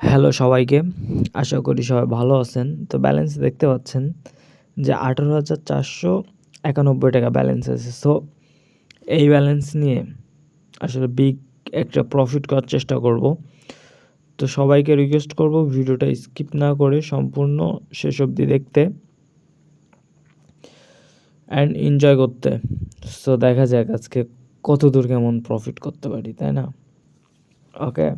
Hello সবাইকে। আশা করি সবাই ভালো আছেন। তো ব্যালেন্স দেখতে পাচ্ছেন যে আঠারো হাজার চারশো একানব্বই টাকা ব্যালেন্স আছে। সো এই ব্যালেন্স নিয়ে আসলে বিগ একটা প্রফিট করার চেষ্টা করব। তো সবাইকে রিকোয়েস্ট করব ভিডিওটা স্কিপ না করে সম্পূর্ণ শেষ অবধি দেখতে অ্যান্ড এনজয় করতে। সো দেখা যাক আজকে কত দূর কেমন প্রফিট করতে পারি, তাই না? ওকে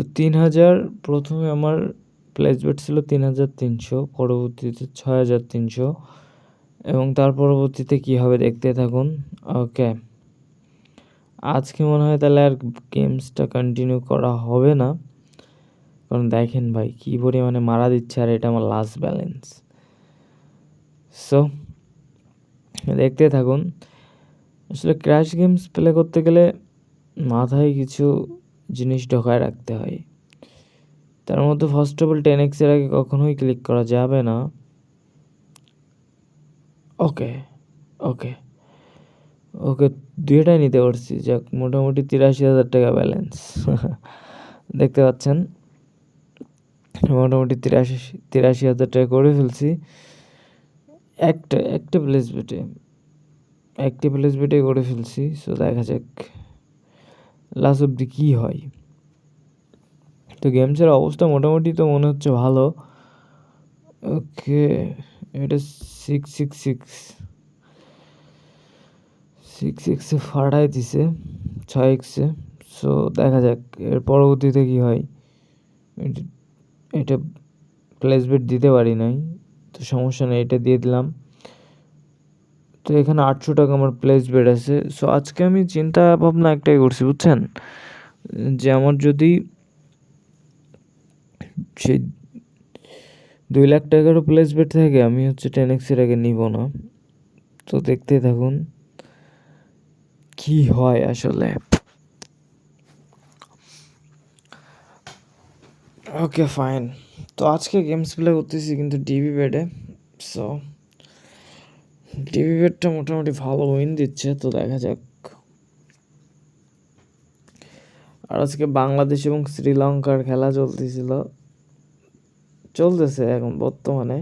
তো তিন হাজার প্রথমে আমার প্লেসবেট ছিল তিন হাজার তিনশো, পরবর্তীতে ছয় হাজার তিনশো এবং তার পরবর্তীতে কী হবে দেখতে থাকুন। ওকে আজকে মনে হয় তাহলে আর গেমসটা কন্টিনিউ করা হবে না? কারণ দেখেন ভাই, কী পরিমাণে মারা দিচ্ছে আর এটা আমার লাস্ট ব্যালেন্স সো দেখতে থাকুন। আসলে ক্র্যাশ গেমস প্লে করতে গেলে মাথায় কিছু জিনিস ঢোকায় রাখতে হয়। তার মধ্যে ফার্স্ট অফ অল টেন এক্সের আগে কখনোই ক্লিক করা যাবে না। ওকে ওকে ওকে দুইটাই নিতে পারছি। যাক, মোটামুটি তিরাশি হাজার টাকা ব্যালেন্স দেখতে পাচ্ছেন? মোটামুটি তিরাশি তিরাশি হাজার টাকা করে ফেলছি। একটা একটা প্লেস বেটে একটি প্লেস বেটে করে ফেলছি। সো দেখা যাক। লাস্ট অব্দি কী হয়? তো গেমসের অবস্থা মোটামুটি তো মনে হচ্ছে ভালো। ওকে, এটা সিক্স সিক্স সিক্স সিক্স এক্সে ফাটাই দিছে, ছয় এক্সে সো দেখা যাক, এর পরবর্তীতে কী হয়। এটা প্লেস বেট দিতে পারি নাই, তো সমস্যা নেই, এটা দিয়ে দিলাম। তো এখানে আটশো টাকা আমার প্লেস বেড আছে। সো আজকে আমি চিন্তা ভাবনা একটাই করছি, বুঝছেন? যে আমার যদি সেই দুই লাখ টাকারও প্লেস বেড থাকে, আমি হচ্ছে টেন এক্সের আগে নিব না। তো দেখতে থাকুন, কি হয় আসলে। ওকে ফাইন তো আজকে গেমস প্লে করতেছি কিন্তু টিভি বেডে সো টিভি বেডটা মোটামুটি ভালো উইন দিচ্ছে, তো দেখা যাক। আর আজকে বাংলাদেশ এবং শ্রীলঙ্কার খেলা চলতেছিল। চলতেছে এখন বর্তমানে।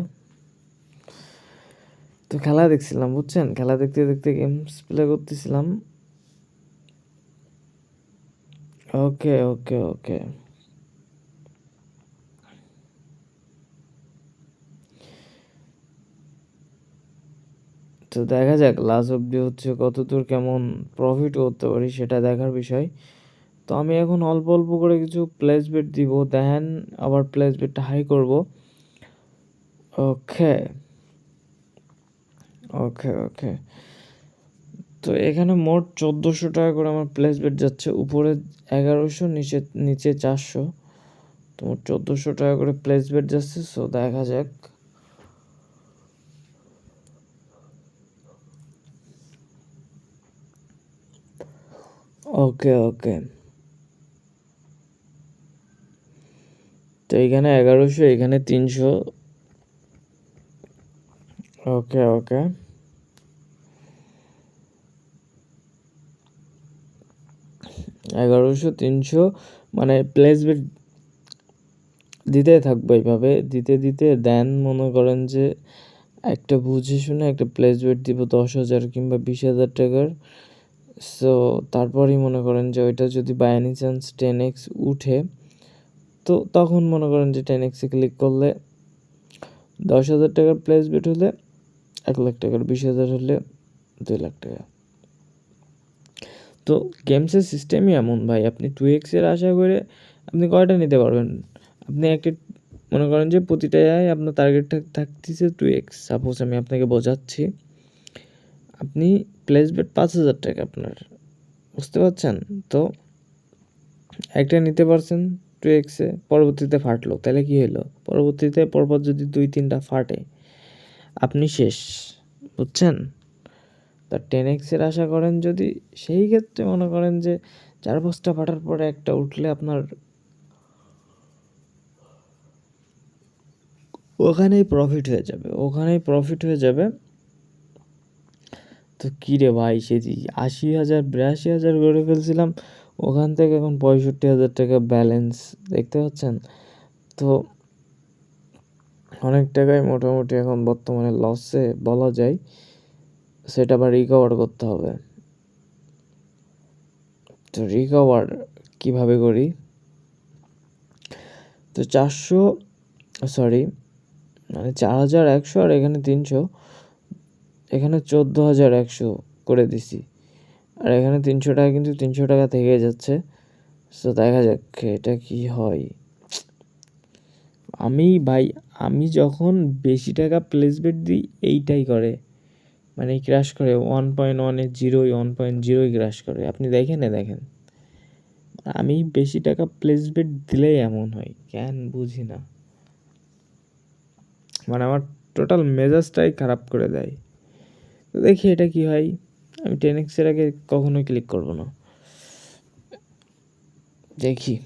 তো খেলা দেখছিলাম, বুঝছেন? খেলা দেখতে দেখতে গেমস প্লে করতেছিলাম। ওকে ওকে ওকে তো দেখা যাক লাস্ট অব্দি হচ্ছে কত দূর কেমন প্রফিট করতে পারি সেটা দেখার বিষয়। তো আমি এখন অল্প অল্প করে কিছু প্লেস দিব দেন আবার প্লেস হাই করব। ওকে ওকে ওকে তো এখানে মোট চোদ্দোশো টাকা করে আমার প্লেস যাচ্ছে, উপরে এগারোশো, নিচে নিচে চারশো। তো মোট চোদ্দোশো টাকা করে প্লেস যাচ্ছে সো দেখা যাক। ওকে ওকে। তো এখানে এগারোশো, এখানে তিনশো। ওকে ওকে। এগারোশো, তিনশো মানে প্লেসমেন্ট দিতে থাকব এইভাবে। দিতে দিতে দেন মনে করেন যে একটা বুঝে শুনে একটা প্লেসমেন্ট দিব দশ হাজার কিংবা বিশ হাজার টাকার। সো তারপরেই মনে করেন যে ওইটা যদি by any chance ten X উঠে, তো তখন মনে করেন যে টেন এক্সে ক্লিক করলে দশ হাজার টাকার প্লেস বেট হলে এক লাখ টাকার, বিশ হাজার হলে দুই লাখ টাকা। তো গেমসের সিস্টেমই এমন ভাই, আপনি টু এক্সের আশা করে আপনি কয়টা নিতে পারবেন? আপনি একটা মনে করেন যে প্রতিটায় আপনার টার্গেট থাকতেছে টু এক্স সাপোজ আমি আপনাকে বোঝাচ্ছি। আপনি প্লেস বেট পাঁচ হাজার টাকা আপনার, বুঝতে পারছেন? তো একটা নিতে পারছেন টু এক্সে পরবর্তীতে ফাটলো, তাহলে কী হলো? পরবর্তীতে পরপর যদি দুই তিনটা ফাটে, আপনি শেষ, বুঝছেন? তা টেন এক্সের আশা করেন যদি, সেই ক্ষেত্রে মনে করেন যে চার পাঁচটা ফাটার পরে একটা উঠলে আপনার ওখানেই প্রফিট হয়ে যাবে, ওখানেই প্রফিট হয়ে যাবে। তো কী রে ভাই, সে আশি হাজার, বিরাশি হাজার করে ফেলছিলাম, ওখান থেকে এখন পঁয়ষট্টি হাজার টাকা ব্যালেন্স দেখতে পাচ্ছেন? তো অনেক টাকাই মোটামুটি এখন বর্তমানে লসে বলা যায়, সেটা আবার রিকভার করতে হবে। তো রিকভার কীভাবে করি? তো চারশো সরি মানে চার হাজার একশো আর এখানে তিনশো এখানে চোদ্দ হাজার একশো করে দিছি। আর এখানে তিনশো টাকা কিন্তু তিনশো টাকা থেকে যাচ্ছে। সো দেখা যাক এটা কি হয়। আমি ভাই, আমি যখন বেশি টাকা প্লেসমেন্ট দিই, এইটাই করে। মানে ক্র্যাশ করে ওয়ান পয়েন্ট ওয়ানে জিরোই ওয়ান পয়েন্ট জিরোই ক্র্যাশ করে। আপনি দেখেন না দেখেন। আমি বেশি টাকা প্লেসমেন্ট দিলেই এমন হয়, কেন বুঝি না। মানে আমার টোটাল মেজাজটাই খারাপ করে দেয়। তো দেখি এটা কি হয়। আমি টেন এক্সের আগে কখনোই ক্লিক করব না। দেখি।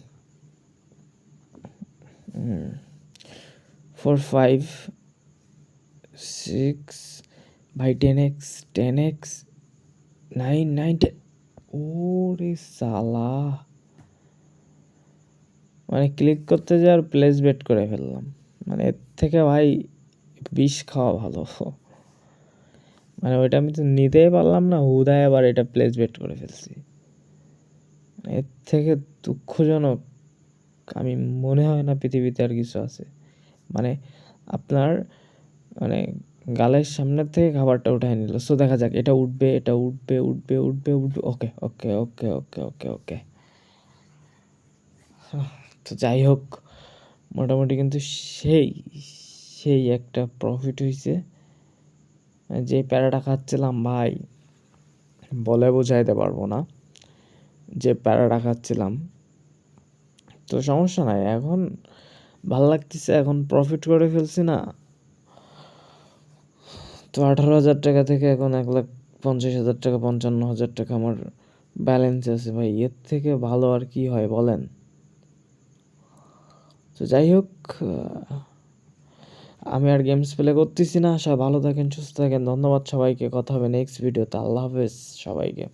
ফোর ফাইভ সিক্স ভাই ten X ten X nine nine ten ওরে সালা। মানে ক্লিক করতে যাওয়ার প্লেস বেট করে ফেললাম। মানে এর থেকে ভাই বিষ খাওয়া ভালো। মানে ওইটা আমি তো নিতেই পারলাম না, হুদায় আবার এটা প্লেস বেট করে ফেলছি। এর থেকে দুঃখজনক, আমি মনে হয় না পৃথিবীতে আর কিছু আছে। মানে আপনার মানে গালের সামনের থেকে খাবারটা উঠায় নিল। সো দেখা যাক, এটা উঠবে এটা উঠবে উঠবে উঠবে উঠবে। ওকে ওকে ওকে ওকে ওকে ওকে তো যাই হোক, মোটামুটি কিন্তু সেই সেই একটা প্রফিট হয়েছে যে প্যারাটা খাচ্ছিলাম ভাই, বলে বোঝাইতে পারব না যে প্যারাটা খাচ্ছিলাম। তো সমস্যা নাই, এখন ভালো লাগতেছে, এখন প্রফিট করে ফেলছি না। তো আঠারো হাজার টাকা থেকে এখন এক লাখ পঞ্চাশ হাজার টাকা, পঞ্চান্ন হাজার টাকা আমার ব্যালেন্স আছে ভাই, এর থেকে ভালো আর কি হয় বলেন? তো যাই হোক আমি আর গেমস প্লে করতেছি না, সবাই ভালো থাকেন, সুস্থ থাকেন, ধন্যবাদ সবাইকে, কথা হবে নেক্সট ভিডিওতে আল্লাহ হাফেজ সবাইকে।